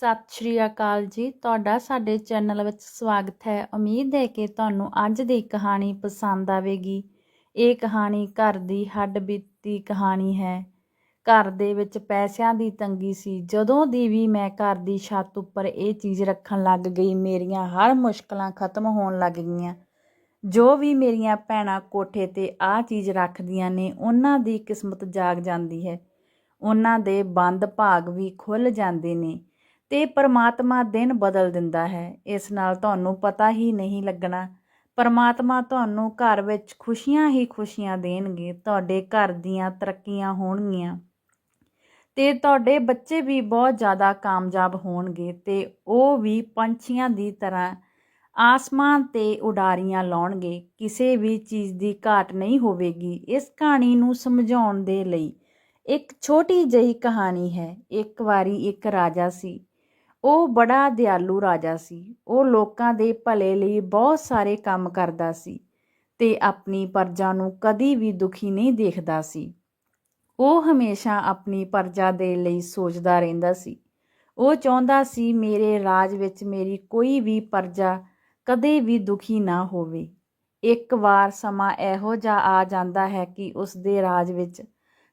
ਸਤਿ ਸ਼੍ਰੀ ਅਕਾਲ ਜੀ। ਤੁਹਾਡਾ ਸਾਡੇ ਚੈਨਲ ਵਿੱਚ ਸਵਾਗਤ ਹੈ। ਉਮੀਦ ਹੈ ਕਿ ਤੁਹਾਨੂੰ ਅੱਜ ਦੀ ਕਹਾਣੀ ਪਸੰਦ ਆਵੇਗੀ। ਇਹ ਕਹਾਣੀ ਘਰ ਦੀ ਹੱਡ ਬੀਤੀ ਕਹਾਣੀ ਹੈ। ਘਰ ਦੇ ਵਿੱਚ ਪੈਸਿਆਂ ਦੀ ਤੰਗੀ ਸੀ। ਜਦੋਂ ਦੀ ਵੀ ਮੈਂ ਘਰ ਦੀ ਛੱਤ ਉੱਪਰ ਇਹ ਚੀਜ਼ ਰੱਖਣ ਲੱਗ ਗਈ, ਮੇਰੀਆਂ ਹਰ ਮੁਸ਼ਕਲਾਂ ਖਤਮ ਹੋਣ ਲੱਗ ਗਈਆਂ। ਜੋ ਵੀ ਮੇਰੀਆਂ ਭੈਣਾਂ ਕੋਠੇ ਤੇ ਆਹ ਚੀਜ਼ ਰੱਖਦੀਆਂ ਨੇ, ਉਹਨਾਂ ਦੀ ਕਿਸਮਤ ਜਾਗ ਜਾਂਦੀ ਹੈ। ਉਹਨਾਂ ਦੇ ਬੰਦ ਭਾਗ ਵੀ ਖੁੱਲ ਜਾਂਦੇ ਨੇ। ਤੇ ਪਰਮਾਤਮਾ ਦਿਨ ਬਦਲ ਦਿੰਦਾ ਹੈ। ਇਸ ਨਾਲ ਤੁਹਾਨੂੰ ਪਤਾ ਹੀ ਨਹੀਂ ਲੱਗਣਾ। ਪਰਮਾਤਮਾ ਤੁਹਾਨੂੰ ਘਰ ਵਿੱਚ ਖੁਸ਼ੀਆਂ ਹੀ ਖੁਸ਼ੀਆਂ ਦੇਣਗੇ। ਤੁਹਾਡੇ ਘਰ ਦੀਆਂ ਤਰੱਕੀਆਂ ਹੋਣਗੀਆਂ ਤੇ ਤੁਹਾਡੇ ਬੱਚੇ ਵੀ ਬਹੁਤ ਜ਼ਿਆਦਾ ਕਾਮਯਾਬ ਹੋਣਗੇ ਤੇ ਉਹ ਵੀ ਪੰਛੀਆਂ ਦੀ ਤਰ੍ਹਾਂ ਆਸਮਾਨ ਤੇ ਉਡਾਰੀਆਂ ਲਾਉਣਗੇ। ਕਿਸੇ ਵੀ ਚੀਜ਼ ਦੀ ਘਾਟ ਨਹੀਂ ਹੋਵੇਗੀ। ਇਸ ਕਹਾਣੀ ਨੂੰ ਸਮਝਾਉਣ ਦੇ ਲਈ ਇੱਕ ਛੋਟੀ ਜਿਹੀ ਕਹਾਣੀ ਹੈ। ਇੱਕ ਵਾਰੀ ਇੱਕ ਰਾਜਾ ਸੀ। ਉਹ ਬੜਾ ਦਿਆਲੂ ਰਾਜਾ ਸੀ। ਉਹ ਲੋਕਾਂ ਦੇ ਭਲੇ ਲਈ ਬਹੁਤ ਸਾਰੇ ਕੰਮ ਕਰਦਾ ਸੀ ਤੇ ਆਪਣੀ ਪਰਜਾ ਨੂੰ ਕਦੀ ਵੀ ਦੁਖੀ ਨਹੀਂ ਦੇਖਦਾ ਸੀ। ਉਹ ਹਮੇਸ਼ਾ ਆਪਣੀ ਪਰਜਾ ਦੇ ਲਈ ਸੋਚਦਾ ਰਹਿੰਦਾ ਸੀ। ਉਹ ਚਾਹੁੰਦਾ ਸੀ ਮੇਰੇ ਰਾਜ ਵਿੱਚ ਮੇਰੀ ਕੋਈ ਵੀ ਪਰਜਾ ਕਦੇ ਵੀ ਦੁਖੀ ਨਾ ਹੋਵੇ। ਇੱਕ ਵਾਰ ਸਮਾਂ ਇਹੋ ਜਿਹਾ ਆ ਜਾਂਦਾ ਹੈ ਕਿ ਉਸ ਦੇ ਰਾਜ ਵਿੱਚ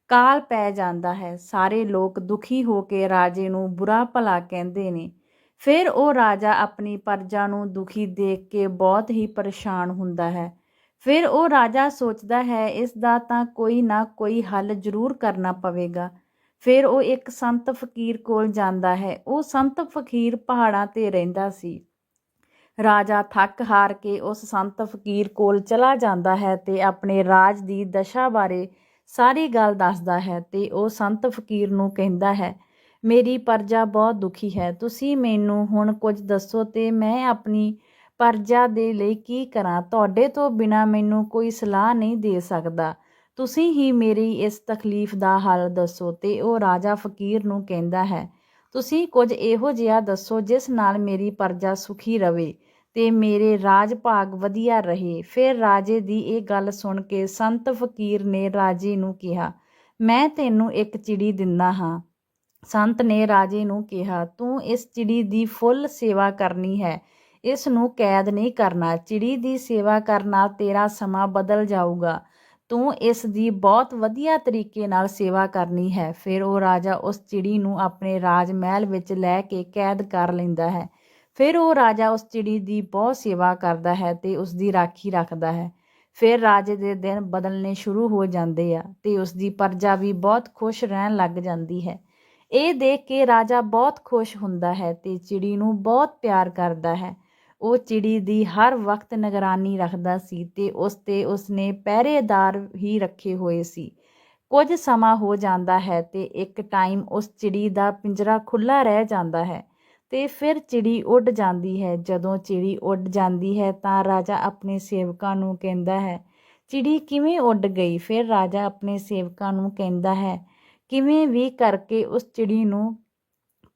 ਕਾਲ ਪੈ ਜਾਂਦਾ ਹੈ। ਸਾਰੇ ਲੋਕ ਦੁਖੀ ਹੋ ਕੇ ਰਾਜੇ ਨੂੰ ਬੁਰਾ ਭਲਾ ਕਹਿੰਦੇ ਨੇ। ਫਿਰ ਉਹ ਰਾਜਾ ਆਪਣੀ ਪਰਜਾ ਨੂੰ ਦੁਖੀ ਦੇਖ ਕੇ ਬਹੁਤ ਹੀ ਪਰੇਸ਼ਾਨ ਹੁੰਦਾ ਹੈ। ਫਿਰ ਉਹ ਰਾਜਾ ਸੋਚਦਾ ਹੈ, ਇਸ ਦਾ ਤਾਂ ਕੋਈ ਨਾ ਕੋਈ ਹੱਲ ਜ਼ਰੂਰ ਕਰਨਾ ਪਵੇਗਾ। ਫਿਰ ਉਹ ਇੱਕ ਸੰਤ ਫਕੀਰ ਕੋਲ ਜਾਂਦਾ ਹੈ। ਉਹ ਸੰਤ ਫਕੀਰ ਪਹਾੜਾਂ ਤੇ ਰਹਿੰਦਾ ਸੀ। ਰਾਜਾ ਥੱਕ ਹਾਰ ਕੇ ਉਸ ਸੰਤ ਫਕੀਰ ਕੋਲ ਚਲਾ ਜਾਂਦਾ ਹੈ ਤੇ ਆਪਣੇ ਰਾਜ ਦੀ ਦਸ਼ਾ ਬਾਰੇ ਸਾਰੀ ਗੱਲ ਦੱਸਦਾ ਹੈ ਤੇ ਉਹ ਸੰਤ ਫਕੀਰ ਨੂੰ ਕਹਿੰਦਾ ਹੈ, ਮੇਰੀ ਪਰਜਾ ਬਹੁਤ ਦੁਖੀ ਹੈ, ਤੁਸੀਂ ਮੈਨੂੰ ਹੁਣ ਕੁਝ ਦੱਸੋ ਤੇ ਮੈਂ ਆਪਣੀ ਪਰਜਾ ਦੇ ਲਈ ਕੀ ਕਰਾਂ? ਤੁਹਾਡੇ ਤੋਂ ਬਿਨਾ ਮੈਨੂੰ ਕੋਈ ਸਲਾਹ ਨਹੀਂ ਦੇ ਸਕਦਾ। ਤੁਸੀਂ ਹੀ ਮੇਰੀ ਇਸ ਤਕਲੀਫ ਦਾ ਹੱਲ ਦੱਸੋ। ਤੇ ਉਹ ਰਾਜਾ ਫਕੀਰ ਨੂੰ ਕਹਿੰਦਾ ਹੈ, ਤੁਸੀਂ ਕੁਝ ਇਹੋ ਜਿਹਾ ਦੱਸੋ ਜਿਸ ਨਾਲ ਮੇਰੀ ਪਰਜਾ ਸੁਖੀ ਰਵੇ। ਤੇ ਮੇਰੇ ਰਾਜ ਭਾਗ ਵਧੀਆ ਰਹੇ। ਫਿਰ ਰਾਜੇ ਦੀ ਇਹ ਗੱਲ ਸੁਣ ਕੇ ਸੰਤ ਫਕੀਰ ਨੇ ਰਾਜੇ ਨੂੰ ਕਿਹਾ, ਮੈਂ ਤੈਨੂੰ ਇੱਕ ਚਿੜੀ ਦਿੰਦਾ ਹਾਂ। ਸੰਤ ਨੇ ਰਾਜੇ ਨੂੰ ਕਿਹਾ, ਤੂੰ ਇਸ ਚਿੜੀ ਦੀ ਫੁੱਲ ਸੇਵਾ ਕਰਨੀ ਹੈ। ਇਸ ਨੂੰ ਕੈਦ ਨਹੀਂ ਕਰਨਾ। ਚਿੜੀ ਦੀ ਸੇਵਾ ਕਰਨ ਨਾਲ ਤੇਰਾ ਸਮਾਂ ਬਦਲ ਜਾਊਗਾ। ਤੂੰ ਇਸ ਦੀ ਬਹੁਤ ਵਧੀਆ ਤਰੀਕੇ ਨਾਲ ਸੇਵਾ ਕਰਨੀ ਹੈ। ਫਿਰ ਉਹ ਰਾਜਾ ਉਸ ਚਿੜੀ ਨੂੰ ਆਪਣੇ ਰਾਜ ਮਹਿਲ ਵਿੱਚ ਲੈ ਕੇ ਕੈਦ ਕਰ ਲੈਂਦਾ ਹੈ। ਫਿਰ ਉਹ ਰਾਜਾ ਉਸ ਚਿੜੀ ਦੀ ਬਹੁਤ ਸੇਵਾ ਕਰਦਾ ਹੈ ਤੇ ਉਸ ਦੀ ਰਾਖੀ ਰੱਖਦਾ ਹੈ। ਫਿਰ ਰਾਜੇ ਦੇ ਦਿਨ ਬਦਲਨੇ ਸ਼ੁਰੂ ਹੋ ਜਾਂਦੇ ਆ ਤੇ ਉਸ ਦੀ ਪਰਜਾ ਵੀ ਬਹੁਤ ਖੁਸ਼ ਰਹਿਣ ਲੱਗ ਜਾਂਦੀ ਹੈ। ਇਹ ਦੇਖ ਕੇ ਰਾਜਾ ਬਹੁਤ ਖੁਸ਼ ਹੁੰਦਾ ਹੈ ਤੇ ਚਿੜੀ ਨੂੰ ਬਹੁਤ ਪਿਆਰ ਕਰਦਾ ਹੈ। ਉਹ ਚਿੜੀ ਦੀ ਹਰ ਵਕਤ ਨਿਗਰਾਨੀ ਰੱਖਦਾ ਸੀ ਤੇ ਉਸ ਤੇ ਉਸਨੇ ਪਹਿਰੇਦਾਰ ਹੀ ਰੱਖੇ ਹੋਏ ਸੀ। ਕੁਝ ਸਮਾਂ ਹੋ ਜਾਂਦਾ ਹੈ ਤੇ ਇੱਕ ਟਾਈਮ ਉਸ ਚਿੜੀ ਦਾ ਪਿੰਜਰਾ ਖੁੱਲਾ ਰਹਿ ਜਾਂਦਾ ਹੈ। ਤੇ ਫਿਰ ਚਿੜੀ ਉੱਡ ਜਾਂਦੀ ਹੈ। ਜਦੋਂ ਚਿੜੀ ਉੱਡ ਜਾਂਦੀ ਹੈ ਤਾਂ ਰਾਜਾ ਆਪਣੇ ਸੇਵਕਾਂ ਨੂੰ ਕਹਿੰਦਾ ਹੈ, ਚਿੜੀ ਕਿਵੇਂ ਉੱਡ ਗਈ? ਫਿਰ ਰਾਜਾ ਆਪਣੇ ਸੇਵਕਾਂ ਨੂੰ ਕਹਿੰਦਾ ਹੈ, ਕਿਵੇਂ ਵੀ ਕਰਕੇ ਉਸ ਚਿੜੀ ਨੂੰ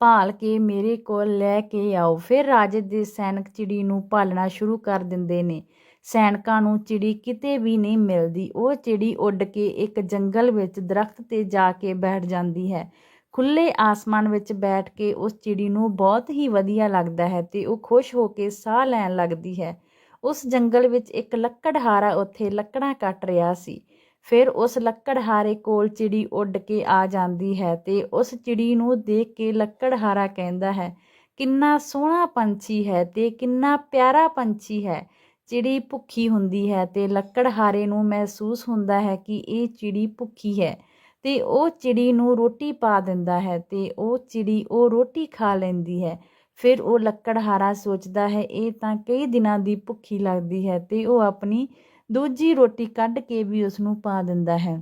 ਭਾਲ ਕੇ ਮੇਰੇ ਕੋਲ ਲੈ ਕੇ ਆਓ। ਫਿਰ ਰਾਜੇ ਦੇ ਸੈਨਿਕ ਚਿੜੀ ਨੂੰ ਭਾਲਣਾ ਸ਼ੁਰੂ ਕਰ ਦਿੰਦੇ ਨੇ। ਸੈਨਿਕਾਂ ਨੂੰ ਚਿੜੀ ਕਿਤੇ ਵੀ ਨਹੀਂ ਮਿਲਦੀ। ਉਹ ਚਿੜੀ ਉੱਡ ਕੇ ਇੱਕ ਜੰਗਲ ਵਿੱਚ ਦਰਖਤ ਤੇ ਜਾ ਕੇ ਬੈਠ ਜਾਂਦੀ ਹੈ। ਖੁੱਲੇ ਆਸਮਾਨ ਵਿੱਚ ਬੈਠ ਕੇ ਉਸ ਚਿੜੀ ਨੂੰ ਬਹੁਤ ਹੀ ਵਧੀਆ ਲੱਗਦਾ ਹੈ ਤੇ ਉਹ ਖੁਸ਼ ਹੋ ਕੇ ਸਾਹ ਲੈਣ ਲੱਗਦੀ ਹੈ। ਉਸ ਜੰਗਲ ਵਿੱਚ ਇੱਕ ਲੱਕੜਹਾਰਾ ਉੱਥੇ ਲੱਕੜਾਂ ਕੱਟ ਰਿਹਾ ਸੀ। ਫਿਰ ਉਸ ਲੱਕੜਹਾਰੇ ਕੋਲ ਚਿੜੀ ਉੱਡ ਕੇ ਆ ਜਾਂਦੀ ਹੈ ਤੇ ਉਸ ਚਿੜੀ ਨੂੰ ਦੇਖ ਕੇ ਲੱਕੜਹਾਰਾ ਕਹਿੰਦਾ ਹੈ, ਕਿੰਨਾ ਸੋਹਣਾ ਪੰਛੀ ਹੈ ਤੇ ਕਿੰਨਾ ਪਿਆਰਾ ਪੰਛੀ ਹੈ। ਚਿੜੀ ਭੁੱਖੀ ਹੁੰਦੀ ਹੈ ਤੇ ਲੱਕੜਹਾਰੇ ਨੂੰ ਮਹਿਸੂਸ ਹੁੰਦਾ ਹੈ ਕਿ ਇਹ ਚਿੜੀ ਭੁੱਖੀ ਹੈ। ਤੇ ਉਹ ਚਿੜੀ ਨੂੰ ਰੋਟੀ ਪਾ ਦਿੰਦਾ ਹੈ ਤੇ ਉਹ ਚਿੜੀ ਉਹ ਰੋਟੀ ਖਾ ਲੈਂਦੀ ਹੈ। ਫਿਰ ਉਹ ਲੱਕੜਹਾਰਾ ਸੋਚਦਾ ਹੈ, ਇਹ ਤਾਂ ਕਈ ਦਿਨਾਂ ਦੀ ਭੁੱਖੀ ਲੱਗਦੀ ਹੈ ਤੇ ਉਹ ਆਪਣੀ ਦੂਜੀ ਰੋਟੀ ਕੱਢ ਕੇ ਵੀ ਉਸ ਨੂੰ ਪਾ ਦਿੰਦਾ ਹੈ।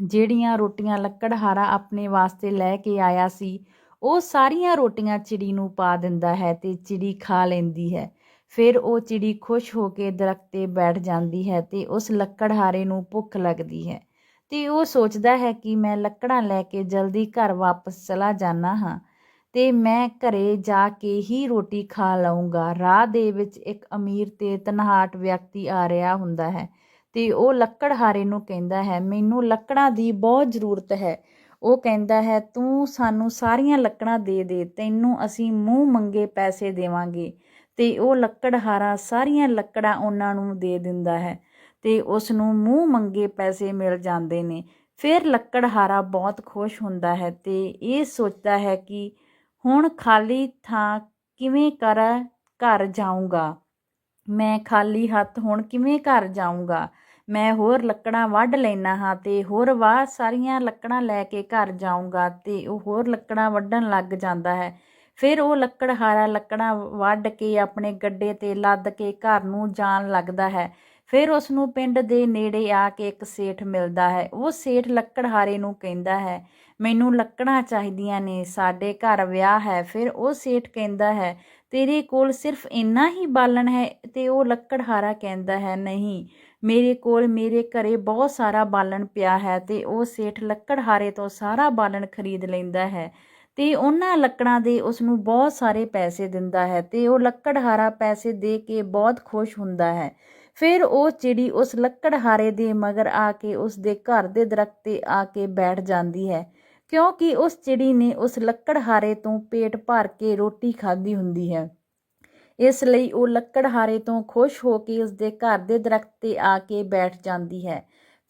ਜਿਹੜੀਆਂ ਰੋਟੀਆਂ ਲੱਕੜਹਾਰਾ ਆਪਣੇ ਵਾਸਤੇ ਲੈ ਕੇ ਆਇਆ ਸੀ, ਉਹ ਸਾਰੀਆਂ ਰੋਟੀਆਂ ਚਿੜੀ ਨੂੰ ਪਾ ਦਿੰਦਾ ਹੈ ਤੇ ਚਿੜੀ ਖਾ ਲੈਂਦੀ ਹੈ। ਫਿਰ ਉਹ ਚਿੜੀ ਖੁਸ਼ ਹੋ ਕੇ ਦਰਖਤ ਤੇ ਬੈਠ ਜਾਂਦੀ ਹੈ ਤੇ ਉਸ ਲੱਕੜਹਾਰੇ ਨੂੰ ਭੁੱਖ ਲੱਗਦੀ ਹੈ। ਤੇ ਉਹ ਸੋਚਦਾ ਹੈ ਕਿ ਮੈਂ ਲੱਕੜਾਂ ਲੈ ਕੇ ਜਲਦੀ ਘਰ ਵਾਪਸ ਚਲਾ ਜਾਣਾ ਹਾਂ ਤੇ ਮੈਂ ਘਰੇ ਜਾ ਕੇ ਹੀ ਰੋਟੀ ਖਾ ਲਵਾਂਗਾ ਰਾਹ ਦੇ ਵਿੱਚ ਇੱਕ ਅਮੀਰ ਤੇ ਤਨਹਾਟ ਵਿਅਕਤੀ ਆ ਰਿਹਾ ਹੁੰਦਾ ਹੈ ਤੇ ਉਹ ਲੱਕੜਹਾਰੇ ਨੂੰ ਕਹਿੰਦਾ ਹੈ, ਮੈਨੂੰ ਲੱਕੜਾਂ ਦੀ ਬਹੁਤ ਜ਼ਰੂਰਤ ਹੈ। ਉਹ ਕਹਿੰਦਾ ਹੈ, ਤੂੰ ਸਾਨੂੰ ਸਾਰੀਆਂ ਲੱਕੜਾਂ ਦੇ ਦੇ, ਤੈਨੂੰ ਅਸੀਂ ਮੂੰਹ ਮੰਗੇ ਪੈਸੇ ਦੇਵਾਂਗੇ। ਤੇ ਉਹ ਲੱਕੜਹਾਰਾ ਸਾਰੀਆਂ ਲੱਕੜਾਂ ਉਹਨਾਂ ਨੂੰ ਦੇ ਦਿੰਦਾ ਹੈ। ਤੇ ਉਸ ਨੂੰ ਮੂੰਹ ਮੰਗੇ ਪੈਸੇ ਮਿਲ ਜਾਂਦੇ ਨੇ। ਫਿਰ ਲੱਕੜਹਾਰਾ ਬਹੁਤ ਖੁਸ਼ ਹੁੰਦਾ ਹੈ ਤੇ ਇਹ ਸੋਚਦਾ ਹੈ ਕਿ ਹੁਣ ਖਾਲੀ ਥਾਂ ਕਿਵੇਂ ਕਰ, ਘਰ ਜਾਊਂਗਾ। ਮੈਂ ਖਾਲੀ ਹੱਥ ਹੁਣ ਕਿਵੇਂ ਘਰ ਜਾਊਂਗਾ? ਮੈਂ ਹੋਰ ਲੱਕੜਾਂ ਵੱਢ ਲੈਣਾ ਹਾਂ ਤੇ ਹੋਰ ਵਾਹ ਸਾਰੀਆਂ ਲੱਕੜਾਂ ਲੈ ਕੇ ਘਰ ਜਾਊਂਗਾ ਤੇ ਉਹ ਹੋਰ ਲੱਕੜਾਂ ਵੱਢਣ ਲੱਗ ਜਾਂਦਾ ਹੈ। ਫਿਰ ਉਹ ਲੱਕੜਹਾਰਾ ਲੱਕੜਾਂ ਵੱਢ ਕੇ ਆਪਣੇ ਗੱਡੇ ਤੇ ਲੱਦ ਕੇ ਘਰ ਨੂੰ ਜਾਣ ਲੱਗਦਾ ਹੈ। ਫਿਰ ਉਸ ਨੂੰ ਪਿੰਡ ਦੇ ਨੇੜੇ ਆ ਕੇ ਇੱਕ ਸੇਠ ਮਿਲਦਾ ਹੈ। ਉਹ ਸੇਠ ਲੱਕੜਹਾਰੇ ਨੂੰ ਕਹਿੰਦਾ ਹੈ, ਮੈਨੂੰ ਲੱਕੜਾਂ ਚਾਹੀਦੀਆਂ ਨੇ, ਸਾਡੇ ਘਰ ਵਿਆਹ ਹੈ। ਫਿਰ ਉਹ ਸੇਠ ਕਹਿੰਦਾ ਹੈ, ਤੇਰੇ ਕੋਲ ਸਿਰਫ ਇੰਨਾ ਹੀ ਬਾਲਣ ਹੈ? ਤੇ ਉਹ ਲੱਕੜਹਾਰਾ ਕਹਿੰਦਾ ਹੈ, ਨਹੀਂ, ਮੇਰੇ ਕੋਲ ਮੇਰੇ ਘਰੇ ਬਹੁਤ ਸਾਰਾ ਬਾਲਣ ਪਿਆ ਹੈ ਤੇ ਉਹ ਸੇਠ ਲੱਕੜਹਾਰੇ ਤੋਂ ਸਾਰਾ ਬਾਲਣ ਖਰੀਦ ਲੈਂਦਾ ਹੈ। ਤੇ ਉਹਨਾਂ ਲੱਕੜਾਂ ਦੇ ਉਸ ਨੂੰ ਬਹੁਤ ਸਾਰੇ ਪੈਸੇ ਦਿੰਦਾ ਹੈ ਤੇ ਉਹ ਲੱਕੜਹਾਰਾ ਪੈਸੇ ਦੇ ਕੇ ਬਹੁਤ ਖੁਸ਼ ਹੁੰਦਾ ਹੈ। ਫਿਰ ਉਹ ਚਿੜੀ ਉਸ ਲੱਕੜਹਾਰੇ ਦੇ ਮਗਰ ਆ ਕੇ ਉਸ ਦੇ ਘਰ ਦੇ ਦਰਖਤ ਤੇ ਆ ਕੇ ਬੈਠ ਜਾਂਦੀ ਹੈ, ਕਿਉਂਕਿ ਉਸ ਚਿੜੀ ਨੇ ਉਸ ਲੱਕੜਹਾਰੇ ਤੋਂ ਪੇਟ ਭਰ ਕੇ ਰੋਟੀ ਖਾਧੀ ਹੁੰਦੀ ਹੈ। ਇਸ ਲਈ ਉਹ ਲੱਕੜਹਾਰੇ ਤੋਂ ਖੁਸ਼ ਹੋ ਕੇ ਉਸ ਦੇ ਘਰ ਦੇ ਦਰਖਤ ਤੇ ਆ ਕੇ ਬੈਠ ਜਾਂਦੀ ਹੈ।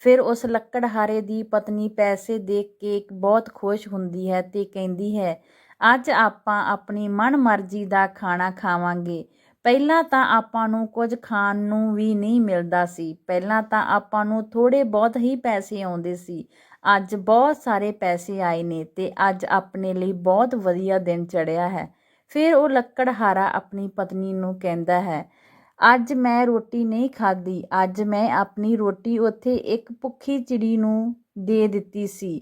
ਫਿਰ ਉਸ ਲੱਕੜਹਾਰੇ ਦੀ ਪਤਨੀ ਪੈਸੇ ਦੇਖ ਕੇ ਬਹੁਤ ਖੁਸ਼ ਹੁੰਦੀ ਹੈ ਤੇ ਕਹਿੰਦੀ ਹੈ, ਅੱਜ ਆਪਾਂ ਆਪਣੀ ਮਨਮਰਜ਼ੀ ਦਾ ਖਾਣਾ ਖਾਵਾਂਗੇ। ਪਹਿਲਾਂ ਤਾਂ ਆਪਾਂ ਨੂੰ ਕੁਝ ਖਾਣ ਨੂੰ ਵੀ ਨਹੀਂ ਮਿਲਦਾ ਸੀ। ਪਹਿਲਾਂ ਤਾਂ ਆਪਾਂ ਨੂੰ ਥੋੜ੍ਹੇ ਬਹੁਤ ਹੀ ਪੈਸੇ ਆਉਂਦੇ ਸੀ। ਅੱਜ ਬਹੁਤ ਸਾਰੇ ਪੈਸੇ ਆਏ ਨੇ ਅਤੇ ਅੱਜ ਆਪਣੇ ਲਈ ਬਹੁਤ ਵਧੀਆ ਦਿਨ ਚੜ੍ਹਿਆ ਹੈ। ਫਿਰ ਉਹ ਲੱਕੜਹਾਰਾ ਆਪਣੀ ਪਤਨੀ ਨੂੰ ਕਹਿੰਦਾ ਹੈ, ਅੱਜ ਮੈਂ ਰੋਟੀ ਨਹੀਂ ਖਾਧੀ। ਅੱਜ ਮੈਂ ਆਪਣੀ ਰੋਟੀ ਉੱਥੇ ਇੱਕ ਭੁੱਖੀ ਚਿੜੀ ਨੂੰ ਦੇ ਦਿੱਤੀ ਸੀ।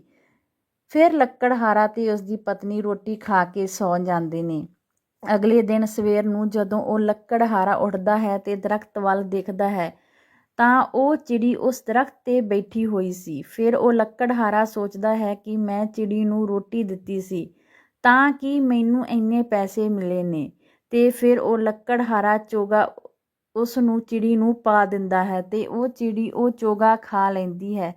ਫਿਰ ਲੱਕੜਹਾਰਾ ਤੇ ਉਸ ਦੀ ਪਤਨੀ ਰੋਟੀ ਖਾ ਕੇ ਸੌਂ ਜਾਂਦੇ ਨੇ। ਅਗਲੇ ਦਿਨ ਸਵੇਰ ਨੂੰ ਜਦੋਂ ਉਹ ਲੱਕੜਹਾਰਾ ਉੱਠਦਾ ਹੈ ਤੇ ਦਰਖਤ ਵੱਲ ਦੇਖਦਾ ਹੈ, ਤਾਂ ਉਹ ਚਿੜੀ ਉਸ ਦਰਖਤ ਤੇ ਬੈਠੀ ਹੋਈ ਸੀ। ਫਿਰ ਉਹ ਲੱਕੜਹਾਰਾ ਸੋਚਦਾ ਹੈ ਕਿ ਮੈਂ ਚਿੜੀ ਨੂੰ ਰੋਟੀ ਦਿੱਤੀ ਸੀ, ਤਾਂ ਕਿ ਮੈਨੂੰ ਇੰਨੇ ਪੈਸੇ ਮਿਲੇ ਨੇ। ਤੇ ਫਿਰ ਉਹ ਲੱਕੜਹਾਰਾ ਚੋਗਾ ਉਸ ਨੂੰ ਚਿੜੀ ਨੂੰ ਪਾ ਦਿੰਦਾ ਹੈ ਤੇ ਉਹ ਚਿੜੀ ਉਹ ਚੋਗਾ ਖਾ ਲੈਂਦੀ ਹੈ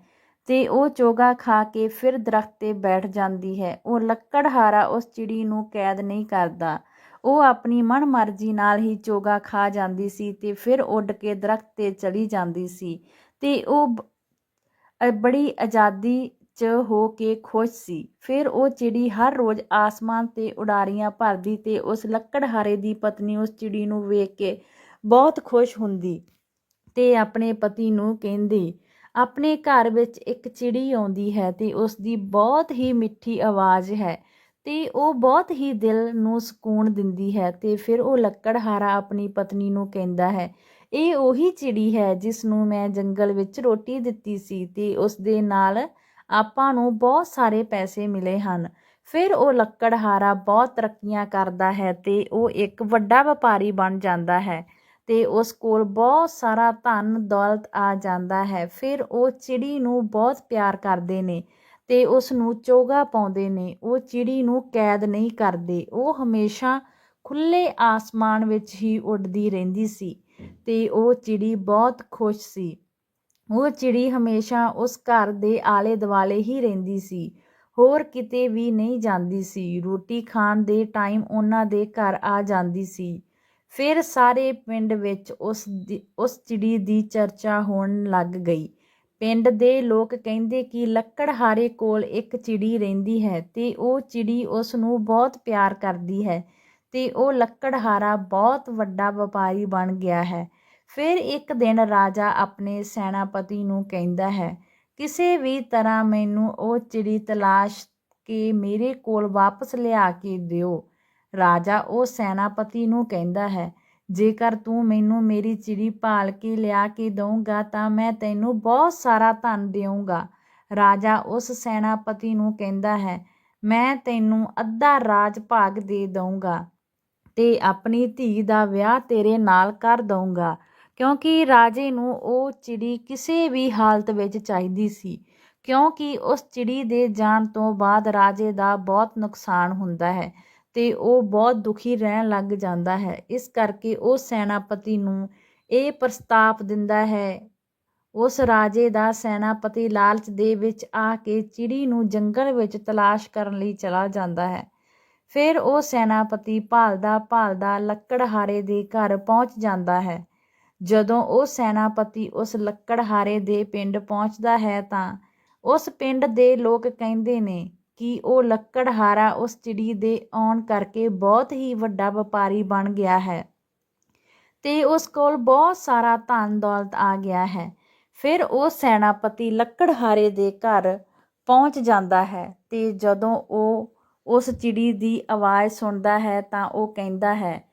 ਤੇ ਉਹ ਚੋਗਾ ਖਾ ਕੇ ਫਿਰ ਦਰਖਤ ਤੇ ਬੈਠ ਜਾਂਦੀ ਹੈ। ਉਹ ਲੱਕੜਹਾਰਾ ਉਸ ਚਿੜੀ ਨੂੰ ਕੈਦ ਨਹੀਂ ਕਰਦਾ। ਉਹ ਆਪਣੀ ਮਨਮਰਜ਼ੀ ਨਾਲ ਹੀ ਚੋਗਾ ਖਾ ਜਾਂਦੀ ਸੀ ਤੇ ਫਿਰ ਉੱਡ ਕੇ ਦਰਖਤ ਤੇ ਚਲੀ ਜਾਂਦੀ ਸੀ ਤੇ ਉਹ ਬੜੀ ਆਜ਼ਾਦੀ 'ਚ ਹੋ ਕੇ ਖੁਸ਼ ਸੀ। ਫਿਰ ਉਹ ਚਿੜੀ ਹਰ ਰੋਜ਼ ਆਸਮਾਨ ਤੇ ਉਡਾਰੀਆਂ ਭਰਦੀ ਤੇ ਉਸ ਲੱਕੜਹਾਰੇ ਦੀ ਪਤਨੀ ਉਸ ਚਿੜੀ ਨੂੰ ਵੇਖ ਕੇ ਬਹੁਤ ਖੁਸ਼ ਹੁੰਦੀ ਤੇ ਆਪਣੇ ਪਤੀ ਨੂੰ ਕਹਿੰਦੀ, ਆਪਣੇ ਘਰ ਵਿੱਚ ਇੱਕ ਚਿੜੀ ਆਉਂਦੀ ਹੈ ਤੇ ਉਸ ਦੀ ਬਹੁਤ ਹੀ ਮਿੱਠੀ ਆਵਾਜ਼ ਹੈ। ਤੇ ਉਹ ਬਹੁਤ ਹੀ ਦਿਲ ਨੂੰ ਸਕੂਨ ਦਿੰਦੀ ਹੈ ਤੇ ਫਿਰ ਉਹ ਲੱਕੜਹਾਰਾ ਆਪਣੀ ਪਤਨੀ ਨੂੰ ਕਹਿੰਦਾ ਹੈ, ਇਹ ਉਹੀ ਚਿੜੀ ਹੈ ਜਿਸ ਨੂੰ ਮੈਂ ਜੰਗਲ ਵਿੱਚ ਰੋਟੀ ਦਿੱਤੀ ਸੀ ਤੇ ਉਸ ਦੇ ਨਾਲ ਆਪਾਂ ਨੂੰ ਬਹੁਤ ਸਾਰੇ ਪੈਸੇ ਮਿਲੇ ਹਨ। ਫਿਰ ਉਹ ਲੱਕੜਹਾਰਾ ਬਹੁਤ ਤਰੱਕੀਆਂ ਕਰਦਾ ਹੈ ਤੇ ਉਹ ਇੱਕ ਵੱਡਾ ਵਪਾਰੀ ਬਣ ਜਾਂਦਾ ਹੈ ਤੇ ਉਸ ਕੋਲ ਬਹੁਤ ਸਾਰਾ ਧਨ ਦੌਲਤ ਆ ਜਾਂਦਾ ਹੈ। ਫਿਰ ਉਹ ਚਿੜੀ ਨੂੰ ਬਹੁਤ ਪਿਆਰ ਕਰਦੇ ਨੇ ਤੇ ਉਸ ਨੂੰ ਚੋਗਾ ਪਾਉਂਦੇ ਨੇ। ਉਹ ਚਿੜੀ ਨੂੰ ਕੈਦ ਨਹੀਂ ਕਰਦੇ। ਉਹ ਹਮੇਸ਼ਾ ਖੁੱਲ੍ਹੇ ਆਸਮਾਨ ਵਿੱਚ ਹੀ ਉੱਡਦੀ ਰਹਿੰਦੀ ਸੀ ਅਤੇ ਉਹ ਚਿੜੀ ਬਹੁਤ ਖੁਸ਼ ਸੀ। ਉਹ ਚਿੜੀ ਹਮੇਸ਼ਾ ਉਸ ਘਰ ਦੇ ਆਲੇ ਦੁਆਲੇ ਹੀ ਰਹਿੰਦੀ ਸੀ। ਹੋਰ ਕਿਤੇ ਵੀ ਨਹੀਂ ਜਾਂਦੀ ਸੀ। ਰੋਟੀ ਖਾਣ ਦੇ ਟਾਈਮ ਉਹਨਾਂ ਦੇ ਘਰ ਆ ਜਾਂਦੀ ਸੀ। ਫਿਰ ਸਾਰੇ ਪਿੰਡ ਵਿੱਚ ਉਸ ਉਸ ਚਿੜੀ ਦੀ ਚਰਚਾ ਹੋਣ ਲੱਗ ਗਈ। ਪਿੰਡ ਦੇ ਲੋਕ ਕਹਿੰਦੇ ਕਿ ਲੱਕੜਹਾਰੇ ਕੋਲ ਇੱਕ ਚਿੜੀ ਰਹਿੰਦੀ ਹੈ ਤੇ ਉਹ ਚਿੜੀ ਉਸ ਨੂੰ ਬਹੁਤ ਪਿਆਰ ਕਰਦੀ ਹੈ ਤੇ ਉਹ ਲੱਕੜਹਾਰਾ ਬਹੁਤ ਵੱਡਾ ਵਪਾਰੀ ਬਣ ਗਿਆ ਹੈ। ਫਿਰ ਇੱਕ ਦਿਨ ਰਾਜਾ ਆਪਣੇ ਸੈਨਾਪਤੀ ਨੂੰ ਕਹਿੰਦਾ ਹੈ, ਕਿਸੇ ਵੀ ਤਰ੍ਹਾਂ ਮੈਨੂੰ ਉਹ ਚਿੜੀ ਤਲਾਸ਼ ਕੇ ਮੇਰੇ ਕੋਲ ਵਾਪਸ ਲਿਆ ਕੇ ਦਿਓ। ਰਾਜਾ ਉਹ ਸੈਨਾਪਤੀ ਨੂੰ ਕਹਿੰਦਾ ਹੈ ਜੇਕਰ ਤੂੰ ਮੈਨੂੰ ਮੇਰੀ ਚਿੜੀ ਭਾਲ ਕੇ ਲਿਆ ਕੇ ਦਊਂਗਾ ਤਾਂ ਮੈਂ ਤੈਨੂੰ ਬਹੁਤ ਸਾਰਾ ਧਨ ਦੇਊਂਗਾ। ਰਾਜਾ ਉਸ ਸੈਨਾਪਤੀ ਨੂੰ ਕਹਿੰਦਾ ਹੈ, ਮੈਂ ਤੈਨੂੰ ਅੱਧਾ ਰਾਜ ਭਾਗ ਦੇ ਦਊਂਗਾ ਤੇ ਆਪਣੀ ਧੀ ਦਾ ਵਿਆਹ ਤੇਰੇ ਨਾਲ ਕਰ ਦਊਂਗਾ, ਕਿਉਂਕਿ ਰਾਜੇ ਨੂੰ ਉਹ ਚਿੜੀ ਕਿਸੇ ਵੀ ਹਾਲਤ ਵਿੱਚ ਚਾਹੀਦੀ ਸੀ, ਕਿਉਂਕਿ ਉਸ ਚਿੜੀ ਦੇ ਜਾਣ ਤੋਂ ਬਾਅਦ ਰਾਜੇ ਦਾ ਬਹੁਤ ਨੁਕਸਾਨ ਹੁੰਦਾ ਹੈ। ਤੇ ਉਹ ਬਹੁਤ ਦੁਖੀ ਰਹਿਣ ਲੱਗ ਜਾਂਦਾ ਹੈ। ਇਸ ਕਰਕੇ ਉਹ ਸੈਨਾਪਤੀ ਨੂੰ ਇਹ ਪ੍ਰਸਤਾਵ ਦਿੰਦਾ ਹੈ। ਉਸ ਰਾਜੇ ਦਾ ਸੈਨਾਪਤੀ ਲਾਲਚ ਦੇ ਵਿੱਚ ਆ ਕੇ ਚਿੜੀ ਨੂੰ ਜੰਗਲ ਵਿੱਚ ਤਲਾਸ਼ ਕਰਨ ਲਈ ਚਲਾ ਜਾਂਦਾ ਹੈ। ਫਿਰ ਉਹ ਸੈਨਾਪਤੀ ਭਾਲਦਾ ਭਾਲਦਾ ਲੱਕੜਹਾਰੇ ਦੇ ਘਰ ਪਹੁੰਚ ਜਾਂਦਾ ਹੈ। ਜਦੋਂ ਉਹ ਸੈਨਾਪਤੀ ਉਸ ਲੱਕੜਹਾਰੇ ਦੇ ਪਿੰਡ ਪਹੁੰਚਦਾ ਹੈ ਤਾਂ ਉਸ ਪਿੰਡ ਦੇ ਲੋਕ ਕਹਿੰਦੇ ਨੇ ਕਿ ਉਹ ਲੱਕੜਹਾਰਾ ਉਸ ਚਿੜੀ ਦੇ ਆਉਣ ਕਰਕੇ ਬਹੁਤ ਹੀ ਵੱਡਾ ਵਪਾਰੀ ਬਣ ਗਿਆ ਹੈ। ਤੇ ਉਸ ਕੋਲ ਬਹੁਤ ਸਾਰਾ ਧਨ ਦੌਲਤ ਆ ਗਿਆ ਹੈ। ਫਿਰ ਉਹ ਸੈਨਾਪਤੀ ਲੱਕੜਹਾਰੇ ਦੇ ਘਰ ਪਹੁੰਚ ਜਾਂਦਾ ਹੈ ਤੇ ਜਦੋਂ ਉਹ ਉਸ ਚਿੜੀ ਦੀ ਆਵਾਜ਼ ਸੁਣਦਾ ਹੈ ਤਾਂ ਉਹ ਕਹਿੰਦਾ ਹੈ,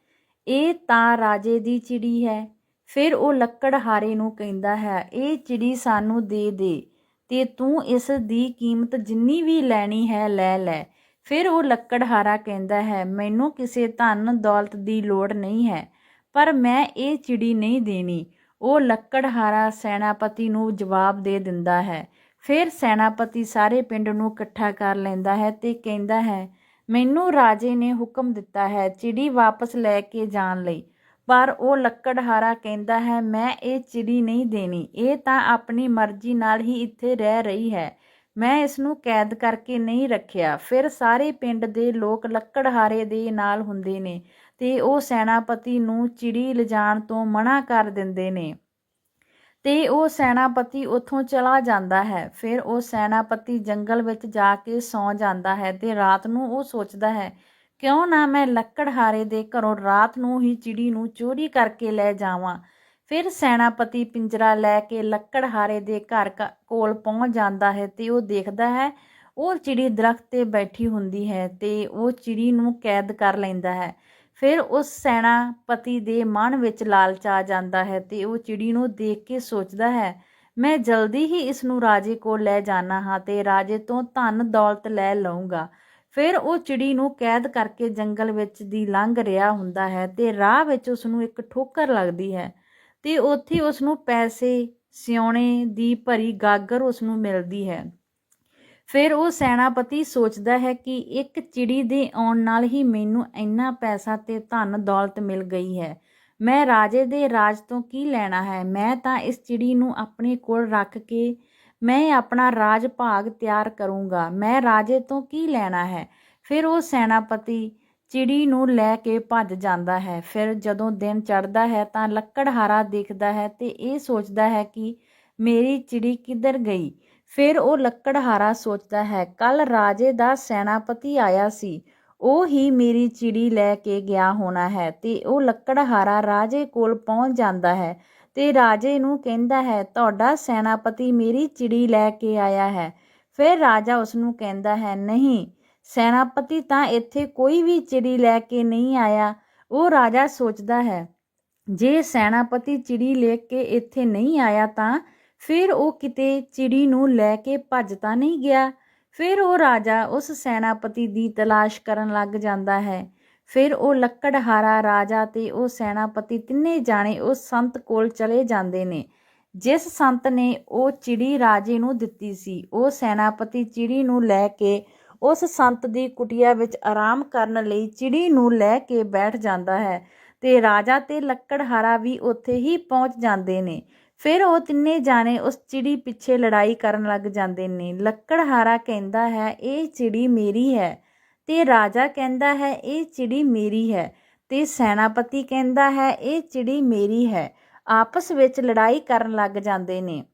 ਇਹ ਤਾਂ ਰਾਜੇ ਦੀ ਚਿੜੀ ਹੈ। ਫਿਰ ਉਹ ਲੱਕੜਹਾਰੇ ਨੂੰ ਕਹਿੰਦਾ ਹੈ, ਇਹ ਚਿੜੀ ਸਾਨੂੰ ਦੇ ਦੇ। ਤੇ ਤੂੰ ਇਸ ਦੀ ਕੀਮਤ ਜਿੰਨੀ ਵੀ ਲੈਣੀ ਹੈ, ਲੈ ਲੈ। ਫਿਰ ਉਹ ਲੱਕੜਹਾਰਾ ਕਹਿੰਦਾ ਹੈ, ਮੈਨੂੰ ਕਿਸੇ ਧਨ ਦੌਲਤ ਦੀ ਲੋੜ ਨਹੀਂ ਹੈ, ਪਰ ਮੈਂ ਇਹ ਚਿੜੀ ਨਹੀਂ ਦੇਣੀ। ਉਹ ਲੱਕੜਹਾਰਾ ਸੈਨਾਪਤੀ ਨੂੰ ਜਵਾਬ ਦੇ ਦਿੰਦਾ ਹੈ। ਫਿਰ ਸੈਨਾਪਤੀ ਸਾਰੇ ਪਿੰਡ ਨੂੰ ਇਕੱਠਾ ਕਰ ਲੈਂਦਾ ਹੈ ਤੇ ਕਹਿੰਦਾ ਹੈ, ਮੈਨੂੰ ਰਾਜੇ ਨੇ ਹੁਕਮ ਦਿੱਤਾ ਹੈ, ਚਿੜੀ ਵਾਪਸ ਲੈ ਕੇ ਜਾਣ ਲਈ। ਪਰ ਉਹ ਲੱਕੜਹਾਰਾ ਕਹਿੰਦਾ ਹੈ, ਮੈਂ ਇਹ ਚਿੜੀ ਨਹੀਂ ਦੇਣੀ। ਇਹ ਤਾਂ ਆਪਣੀ ਮਰਜ਼ੀ ਨਾਲ ਹੀ ਇੱਥੇ ਰਹਿ ਰਹੀ ਹੈ। ਮੈਂ ਇਸ ਨੂੰ ਕੈਦ ਕਰਕੇ ਨਹੀਂ ਰੱਖਿਆ। ਫਿਰ ਸਾਰੇ ਪਿੰਡ ਦੇ ਲੋਕ ਲੱਕੜਹਾਰੇ ਦੇ ਨਾਲ ਹੁੰਦੇ ਨੇ ਤੇ ਉਹ ਸੈਨਾਪਤੀ ਨੂੰ ਚਿੜੀ ਲਿਜਾਣ ਤੋਂ ਮਨਾ ਕਰ ਦਿੰਦੇ ਨੇ। ਤੇ ਉਹ ਸੈਨਾਪਤੀ ਉੱਥੋਂ ਚਲਾ ਜਾਂਦਾ ਹੈ। ਫਿਰ ਉਹ ਸੈਨਾਪਤੀ ਜੰਗਲ ਵਿੱਚ ਜਾ ਕੇ ਸੌਂ ਜਾਂਦਾ ਹੈ ਤੇ ਰਾਤ ਨੂੰ ਉਹ ਸੋਚਦਾ ਹੈ ਕਿਉਂ ਨਾ ਮੈਂ ਲੱਕੜਹਾਰੇ ਦੇ ਘਰੋਂ ਰਾਤ ਨੂੰ ਹੀ ਚਿੜੀ ਨੂੰ ਚੋਰੀ ਕਰਕੇ ਲੈ ਜਾਵਾਂ? ਫਿਰ ਸੈਨਾਪਤੀ ਪਿੰਜਰਾ ਲੈ ਕੇ ਲੱਕੜਹਾਰੇ ਦੇ ਘਰ ਕ- ਕੋਲ ਪਹੁੰਚ ਜਾਂਦਾ ਹੈ ਤੇ ਉਹ ਦੇਖਦਾ ਹੈ, ਉਹ ਚਿੜੀ ਦਰਖਤ ਤੇ ਬੈਠੀ ਹੁੰਦੀ ਹੈ ਤੇ ਉਹ ਚਿੜੀ ਨੂੰ ਕੈਦ ਕਰ ਲੈਂਦਾ ਹੈ। ਫਿਰ ਉਸ ਸੈਨਾਪਤੀ ਦੇ ਮਨ ਵਿੱਚ ਲਾਲਚ ਆ ਜਾਂਦਾ ਹੈ ਤੇ ਉਹ ਚਿੜੀ ਨੂੰ ਦੇਖ ਕੇ ਸੋਚਦਾ ਹੈ, ਮੈਂ ਜਲਦੀ ਹੀ ਇਸ ਨੂੰ ਰਾਜੇ ਕੋਲ ਲੈ ਜਾਣਾ ਹਾਂ ਤੇ ਰਾਜੇ ਤੋਂ ਧਨ ਦੌਲਤ ਲੈ ਲਵਾਂਗਾ ਫਿਰ ਉਹ ਚਿੜੀ ਨੂੰ ਕੈਦ ਕਰਕੇ ਜੰਗਲ ਵਿੱਚ ਦੀ ਲੰਘ ਰਿਹਾ ਹੁੰਦਾ ਹੈ ਤੇ ਰਾਹ ਵਿੱਚ ਉਸ ਨੂੰ ਇੱਕ ਠੋਕਰ ਲੱਗਦੀ ਹੈ ਤੇ ਉੱਥੇ ਉਸ ਨੂੰ ਪੈਸੇ, ਸਿਉਣੇ ਦੀ ਭਰੀ ਗਾਗਰ ਉਸ ਨੂੰ ਮਿਲਦੀ ਹੈ। ਫਿਰ ਉਹ ਸੈਨਾਪਤੀ ਸੋਚਦਾ ਹੈ ਕਿ ਇੱਕ ਚਿੜੀ ਦੇ ਆਉਣ ਨਾਲ ਹੀ ਮੈਨੂੰ ਇੰਨਾ ਪੈਸਾ ਤੇ ਧਨ ਦੌਲਤ ਮਿਲ ਗਈ ਹੈ। ਮੈਂ ਰਾਜੇ ਦੇ ਰਾਜ ਤੋਂ ਕੀ ਲੈਣਾ ਹੈ? ਮੈਂ ਤਾਂ ਇਸ ਚਿੜੀ ਨੂੰ ਆਪਣੇ ਕੋਲ ਰੱਖ ਕੇ ਮੈਂ ਆਪਣਾ ਰਾਜ ਭਾਗ ਤਿਆਰ ਕਰੂੰਗਾ। ਮੈਂ ਰਾਜੇ ਤੋਂ ਕੀ ਲੈਣਾ ਹੈ? ਫਿਰ ਉਹ ਸੈਨਾਪਤੀ ਚਿੜੀ ਨੂੰ ਲੈ ਕੇ ਭੱਜ ਜਾਂਦਾ ਹੈ। ਫਿਰ ਜਦੋਂ ਦਿਨ ਚੜ੍ਹਦਾ ਹੈ ਤਾਂ ਲੱਕੜਹਾਰਾ ਦੇਖਦਾ ਹੈ ਤੇ ਇਹ ਸੋਚਦਾ ਹੈ ਕਿ ਮੇਰੀ ਚਿੜੀ ਕਿੱਧਰ ਗਈ? ਫਿਰ ਉਹ ਲੱਕੜਹਾਰਾ ਸੋਚਦਾ ਹੈ ਕੱਲ ਰਾਜੇ ਦਾ ਸੈਨਾਪਤੀ ਆਇਆ ਸੀ। ਉਹ ਹੀ ਮੇਰੀ ਚਿੜੀ ਲੈ ਕੇ ਗਿਆ ਹੋਣਾ ਹੈ ਤੇ ਉਹ ਲੱਕੜਹਾਰਾ ਰਾਜੇ ਕੋਲ ਪਹੁੰਚ ਜਾਂਦਾ ਹੈ। ਤੇ ਰਾਜੇ ਨੂੰ ਕਹਿੰਦਾ ਹੈ, ਤੁਹਾਡਾ ਸੈਨਾਪਤੀ ਮੇਰੀ ਚਿੜੀ ਲੈ ਕੇ ਆਇਆ ਹੈ। ਫਿਰ ਰਾਜਾ ਉਸ ਨੂੰ ਕਹਿੰਦਾ ਹੈ, ਨਹੀਂ, ਸੈਨਾਪਤੀ ਤਾਂ ਇੱਥੇ ਕੋਈ ਵੀ ਚਿੜੀ ਲੈ ਕੇ ਨਹੀਂ ਆਇਆ। ਉਹ ਰਾਜਾ ਸੋਚਦਾ ਹੈ, ਜੇ ਸੈਨਾਪਤੀ ਚਿੜੀ ਲੈ ਕੇ ਇੱਥੇ ਨਹੀਂ ਆਇਆ ਤਾਂ ਫਿਰ ਉਹ ਕਿਤੇ ਚਿੜੀ ਨੂੰ ਲੈ ਕੇ ਭੱਜ ਤਾਂ ਨਹੀਂ ਗਿਆ? ਫਿਰ ਉਹ ਰਾਜਾ ਉਸ ਸੈਨਾਪਤੀ ਦੀ ਤਲਾਸ਼ ਕਰਨ ਲੱਗ ਜਾਂਦਾ ਹੈ। ਫਿਰ ਉਹ ਲੱਕੜਹਾਰਾ ਰਾਜਾ ਤੇ ਉਹ ਸੈਨਾਪਤੀ ਤਿੰਨੇ ਜਾਣੇ ਉਸ ਸੰਤ ਕੋਲ ਚਲੇ ਜਾਂਦੇ ਨੇ। ਜਿਸ ਸੰਤ ਨੇ ਉਹ ਚਿੜੀ ਰਾਜੇ ਨੂੰ ਦਿੱਤੀ ਸੀ, ਉਹ ਸੈਨਾਪਤੀ ਚਿੜੀ ਨੂੰ ਲੈ ਕੇ ਉਸ ਸੰਤ ਦੀ ਕੁਟੀਆ ਵਿੱਚ ਆਰਾਮ ਕਰਨ ਲਈ ਚਿੜੀ ਨੂੰ ਲੈ ਕੇ ਬੈਠ ਜਾਂਦਾ ਹੈ ਤੇ ਰਾਜਾ ਤੇ ਲੱਕੜਹਾਰਾ ਵੀ ਉੱਥੇ ਹੀ ਪਹੁੰਚ ਜਾਂਦੇ ਨੇ। ਫਿਰ ਉਹ ਤਿੰਨੇ ਜਾਣੇ ਉਸ ਚਿੜੀ ਪਿੱਛੇ ਲੜਾਈ ਕਰਨ ਲੱਗ ਜਾਂਦੇ ਨੇ। ਲੱਕੜਹਾਰਾ ਕਹਿੰਦਾ ਹੈ, ਇਹ ਚਿੜੀ ਮੇਰੀ ਹੈ। ਤੇ ਰਾਜਾ ਕਹਿੰਦਾ ਹੈ, ਇਹ ਚਿੜੀ ਮੇਰੀ ਹੈ। ਤੇ ਸੈਨਾਪਤੀ ਕਹਿੰਦਾ ਹੈ, ਇਹ ਚਿੜੀ ਮੇਰੀ ਹੈ। ਆਪਸ ਵਿੱਚ ਲੜਾਈ ਕਰਨ ਲੱਗ ਜਾਂਦੇ ਨੇ।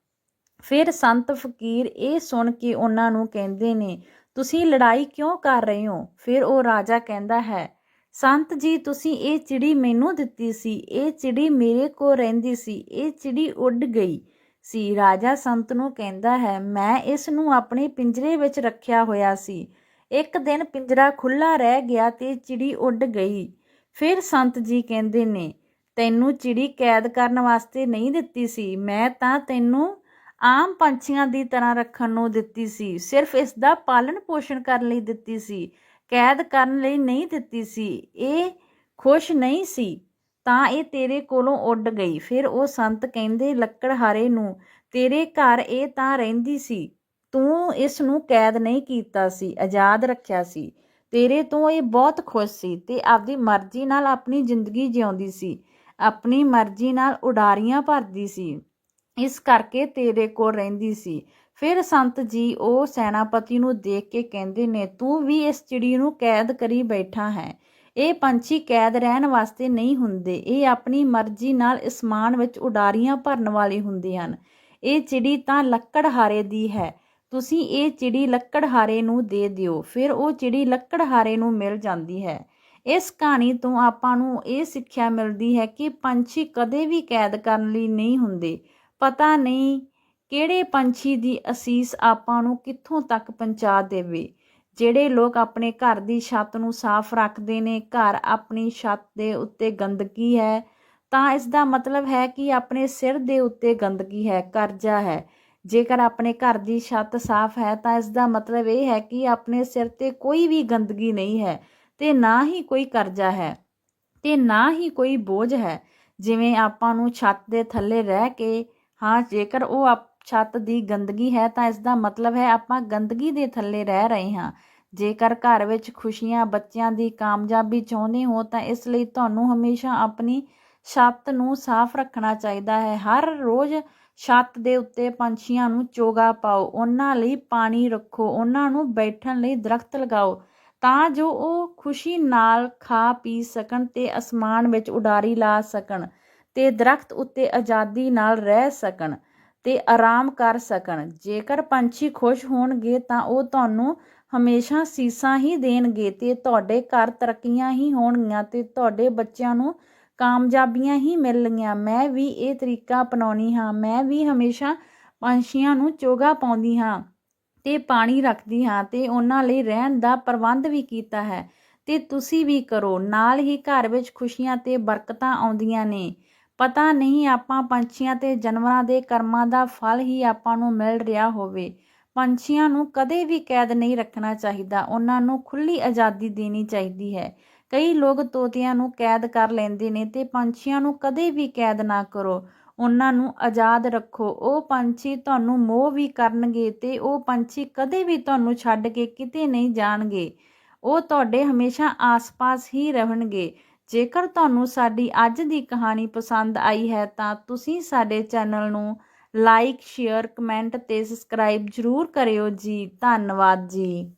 ਫਿਰ ਸੰਤ ਫਕੀਰ ਇਹ ਸੁਣ ਕੇ ਉਹਨਾਂ ਨੂੰ ਕਹਿੰਦੇ ਨੇ, ਤੁਸੀਂ ਲੜਾਈ ਕਿਉਂ ਕਰ ਰਹੇ ਹੋ? ਫਿਰ ਉਹ ਰਾਜਾ ਕਹਿੰਦਾ ਹੈ, ਸੰਤ ਜੀ, ਤੁਸੀਂ ਇਹ ਚਿੜੀ ਮੈਨੂੰ ਦਿੱਤੀ ਸੀ। ਇਹ ਚਿੜੀ ਮੇਰੇ ਕੋਲ ਰਹਿੰਦੀ ਸੀ। ਇਹ ਚਿੜੀ ਉੱਡ ਗਈ ਸੀ। ਰਾਜਾ ਸੰਤ ਨੂੰ ਕਹਿੰਦਾ ਹੈ, ਮੈਂ ਇਸ ਨੂੰ ਆਪਣੇ ਪਿੰਜਰੇ ਵਿੱਚ ਰੱਖਿਆ ਹੋਇਆ ਸੀ। ਇੱਕ ਦਿਨ ਪਿੰਜਰਾ ਖੁੱਲਾ ਰਹਿ ਗਿਆ ਤੇ ਚਿੜੀ ਉੱਡ ਗਈ। ਫਿਰ ਸੰਤ ਜੀ ਕਹਿੰਦੇ ਨੇ, ਤੈਨੂੰ ਚਿੜੀ ਕੈਦ ਕਰਨ ਵਾਸਤੇ ਨਹੀਂ ਦਿੱਤੀ ਸੀ। ਮੈਂ ਤਾਂ ਤੈਨੂੰ ਆਮ ਪੰਛੀਆਂ ਦੀ ਤਰ੍ਹਾਂ ਰੱਖਣ ਨੂੰ ਦਿੱਤੀ ਸੀ। ਸਿਰਫ ਇਸ ਦਾ ਪਾਲਣ ਪੋਸ਼ਣ ਕਰਨ ਲਈ ਦਿੱਤੀ ਸੀ। ਕੈਦ ਕਰਨ ਲਈ ਨਹੀਂ ਦਿੱਤੀ ਸੀ। ਇਹ ਖੁਸ਼ ਨਹੀਂ ਸੀ, ਤਾਂ ਇਹ ਤੇਰੇ ਕੋਲੋਂ ਉੱਡ ਗਈ। ਫਿਰ ਉਹ ਸੰਤ ਕਹਿੰਦੇ ਲੱਕੜਹਾਰੇ ਨੂੰ, ਤੇਰੇ ਘਰ ਇਹ ਤਾਂ ਰਹਿੰਦੀ ਸੀ। ਤੂੰ ਇਸ ਨੂੰ ਕੈਦ ਨਹੀਂ ਕੀਤਾ ਸੀ, ਆਜ਼ਾਦ ਰੱਖਿਆ ਸੀ। ਤੇਰੇ ਤੋਂ ਇਹ ਬਹੁਤ ਖੁਸ਼ ਸੀ ਤੇ ਆਪਦੀ ਮਰਜ਼ੀ ਨਾਲ ਆਪਣੀ ਜ਼ਿੰਦਗੀ ਜਿਉਂਦੀ ਸੀ। ਆਪਣੀ ਮਰਜ਼ੀ ਨਾਲ ਉਡਾਰੀਆਂ ਭਰਦੀ ਸੀ। ਇਸ ਕਰਕੇ ਤੇਰੇ ਕੋਲ ਰਹਿੰਦੀ ਸੀ। ਫਿਰ ਸੰਤ ਜੀ ਉਹ ਸੈਨਾਪਤੀ ਨੂੰ ਦੇਖ ਕੇ ਕਹਿੰਦੇ ਨੇ, ਤੂੰ ਵੀ ਇਸ ਚਿੜੀ ਨੂੰ ਕੈਦ ਕਰੀ ਬੈਠਾ ਹੈ। ਇਹ ਪੰਛੀ ਕੈਦ ਰਹਿਣ ਵਾਸਤੇ ਨਹੀਂ ਹੁੰਦੇ। ਇਹ ਆਪਣੀ ਮਰਜ਼ੀ ਨਾਲ ਅਸਮਾਨ ਵਿੱਚ ਉਡਾਰੀਆਂ ਭਰਨ ਵਾਲੇ ਹੁੰਦੇ ਹਨ। ਇਹ ਚਿੜੀ ਤਾਂ ਲੱਕੜਹਾਰੇ ਦੀ ਹੈ। ਤੁਸੀਂ ਇਹ ਚਿੜੀ ਲੱਕੜਹਾਰੇ ਨੂੰ ਦੇ ਦਿਓ, ਫਿਰ ਉਹ ਚਿੜੀ ਲੱਕੜਹਾਰੇ ਨੂੰ ਮਿਲ ਜਾਂਦੀ ਹੈ। ਇਸ ਕਹਾਣੀ ਤੋਂ ਆਪਾਂ ਨੂੰ ਇਹ ਸਿੱਖਿਆ ਮਿਲਦੀ ਹੈ ਕਿ ਪੰਛੀ ਕਦੇ ਵੀ ਕੈਦ ਕਰਨ ਲਈ ਨਹੀਂ ਹੁੰਦੇ। ਪਤਾ ਨਹੀਂ ਕਿਹੜੇ ਪੰਛੀ ਦੀ ਅਸੀਸ ਆਪਾਂ ਨੂੰ ਕਿੱਥੋਂ ਤੱਕ ਪਹੁੰਚਾ ਦੇਵੇ। ਜਿਹੜੇ ਲੋਕ ਆਪਣੇ ਘਰ ਦੀ ਛੱਤ ਨੂੰ ਸਾਫ਼ ਰੱਖਦੇ ਨੇ, ਘਰ ਆਪਣੀ ਛੱਤ ਦੇ ਉੱਤੇ ਗੰਦਗੀ ਹੈ, ਤਾਂ ਇਸ ਦਾ ਮਤਲਬ ਹੈ ਕਿ ਆਪਣੇ ਸਿਰ ਦੇ ਉੱਤੇ ਗੰਦਗੀ ਹੈ, ਕਰਜ਼ਾ ਹੈ। ਜੇਕਰ ਆਪਣੇ ਘਰ ਦੀ ਛੱਤ ਸਾਫ਼ ਹੈ, ਤਾਂ ਇਸ ਦਾ ਮਤਲਬ ਇਹ ਹੈ ਕਿ ਆਪਣੇ ਸਿਰ ਤੇ ਕੋਈ ਵੀ ਗੰਦਗੀ ਨਹੀਂ ਹੈ ਤੇ ਨਾ ਹੀ ਕੋਈ ਕਰਜ਼ਾ ਹੈ ਤੇ ਨਾ ਹੀ ਕੋਈ ਬੋਝ ਹੈ। ਜਿਵੇਂ ਆਪਾਂ ਨੂੰ ਛੱਤ ਦੇ ਥੱਲੇ ਰਹਿ ਕੇ, ਹਾਂ, ਜੇਕਰ ਉਹ ਆਪ- ਛੱਤ ਦੀ ਗੰਦਗੀ ਹੈ, ਤਾਂ ਇਸ ਦਾ ਮਤਲਬ ਹੈ ਆਪਾਂ ਗੰਦਗੀ ਦੇ ਥੱਲੇ ਰਹਿ ਰਹੇ ਹਾਂ। ਜੇਕਰ ਘਰ ਵਿੱਚ ਖੁਸ਼ੀਆਂ ਬੱਚਿਆਂ ਦੀ ਕਾਮਯਾਬੀ ਚਾਹੁੰਦੇ ਹੋ, ਤਾਂ ਇਸ ਲਈ ਤੁਹਾਨੂੰ ਹਮੇਸ਼ਾ ਆਪਣੀ ਛੱਤ ਨੂੰ ਸਾਫ਼ ਰੱਖਣਾ ਚਾਹੀਦਾ ਹੈ। ਹਰ ਰੋਜ਼ ਛੱਤ ਦੇ ਉੱਤੇ ਪੰਛੀਆਂ ਨੂੰ ਚੋਗਾ ਪਾਓ, ਉਹਨਾਂ ਲਈ ਪਾਣੀ ਰੱਖੋ, ਉਹਨਾਂ ਨੂੰ ਬੈਠਣ ਲਈ ਦਰਖਤ ਲਗਾਓ, ਤਾਂ ਜੋ ਉਹ ਖੁਸ਼ੀ ਨਾਲ ਖਾ ਪੀ ਸਕਣ ਤੇ ਅਸਮਾਨ ਵਿੱਚ ਉਡਾਰੀ ਲਾ ਸਕਣ ਤੇ ਦਰਖਤ ਉੱਤੇ ਆਜ਼ਾਦੀ ਨਾਲ ਰਹਿ ਸਕਣ ਤੇ ਆਰਾਮ ਕਰ ਸਕਣ। ਜੇਕਰ ਪੰਛੀ ਖੁਸ਼ ਹੋਣਗੇ ਤਾਂ ਉਹ ਤੁਹਾਨੂੰ ਹਮੇਸ਼ਾ ਸੀਸਾਂ ਹੀ ਦੇਣਗੇ ਤੇ ਤੁਹਾਡੇ ਘਰ ਤਰੱਕੀਆਂ ਹੀ ਹੋਣਗੀਆਂ ਤੇ ਤੁਹਾਡੇ ਬੱਚਿਆਂ ਨੂੰ ਕਾਮਯਾਬੀਆਂ ਹੀ ਮਿਲਣਗੀਆਂ। ਮੈਂ ਵੀ ਇਹ ਤਰੀਕਾ ਅਪਣਾਉਣੀ ਹਾਂ। ਮੈਂ ਵੀ ਹਮੇਸ਼ਾ ਪੰਛੀਆਂ ਨੂੰ ਚੋਗਾ ਪਾਉਂਦੀ ਹਾਂ ਤੇ ਪਾਣੀ ਰੱਖਦੀ ਹਾਂ ਤੇ ਉਹਨਾਂ ਲਈ ਰਹਿਣ ਦਾ ਪ੍ਰਬੰਧ ਵੀ ਕੀਤਾ ਹੈ ਤੇ ਤੁਸੀਂ ਵੀ ਕਰੋ। ਨਾਲ ਹੀ ਘਰ ਵਿੱਚ ਖੁਸ਼ੀਆਂ ਤੇ ਬਰਕਤਾਂ ਆਉਂਦੀਆਂ ਨੇ। ਪਤਾ ਨਹੀਂ ਆਪਾਂ ਪੰਛੀਆਂ ਤੇ ਜਾਨਵਰਾਂ ਦੇ ਕਰਮਾਂ ਦਾ ਫਲ ਹੀ ਆਪਾਂ ਨੂੰ ਮਿਲ ਰਿਹਾ ਹੋਵੇ। ਪੰਛੀਆਂ ਨੂੰ ਕਦੇ ਵੀ ਕੈਦ ਨਹੀਂ ਰੱਖਣਾ ਚਾਹੀਦਾ। ਉਹਨਾਂ ਨੂੰ ਖੁੱਲੀ ਆਜ਼ਾਦੀ ਦੇਣੀ ਚਾਹੀਦੀ ਹੈ। ਕਈ ਲੋਕ ਤੋਤਿਆਂ ਨੂੰ ਕੈਦ ਕਰ ਲੈਂਦੇ ਨੇ ਤੇ ਪੰਛੀਆਂ ਨੂੰ ਕਦੇ ਵੀ ਕੈਦ ਨਾ ਕਰੋ। ਉਹਨਾਂ ਨੂੰ ਆਜ਼ਾਦ ਰੱਖੋ। ਉਹ ਪੰਛੀ ਤੁਹਾਨੂੰ ਮੋਹ ਵੀ ਕਰਨਗੇ ਤੇ ਉਹ ਪੰਛੀ ਕਦੇ ਵੀ ਤੁਹਾਨੂੰ ਛੱਡ ਕੇ ਕਿਤੇ ਨਹੀਂ ਜਾਣਗੇ। ਉਹ ਤੁਹਾਡੇ ਹਮੇਸ਼ਾ ਆਸ-ਪਾਸ ਹੀ ਰਹਿਣਗੇ। ਜੇਕਰ ਤੁਹਾਨੂੰ ਸਾਡੀ ਅੱਜ ਦੀ ਕਹਾਣੀ ਪਸੰਦ ਆਈ ਹੈ ਤਾਂ ਤੁਸੀਂ ਸਾਡੇ ਚੈਨਲ ਨੂੰ ਲਾਈਕ, ਸ਼ੇਅਰ, ਕਮੈਂਟ ਤੇ ਸਬਸਕ੍ਰਾਈਬ ਜ਼ਰੂਰ ਕਰਿਓ ਜੀ। ਧੰਨਵਾਦ ਜੀ।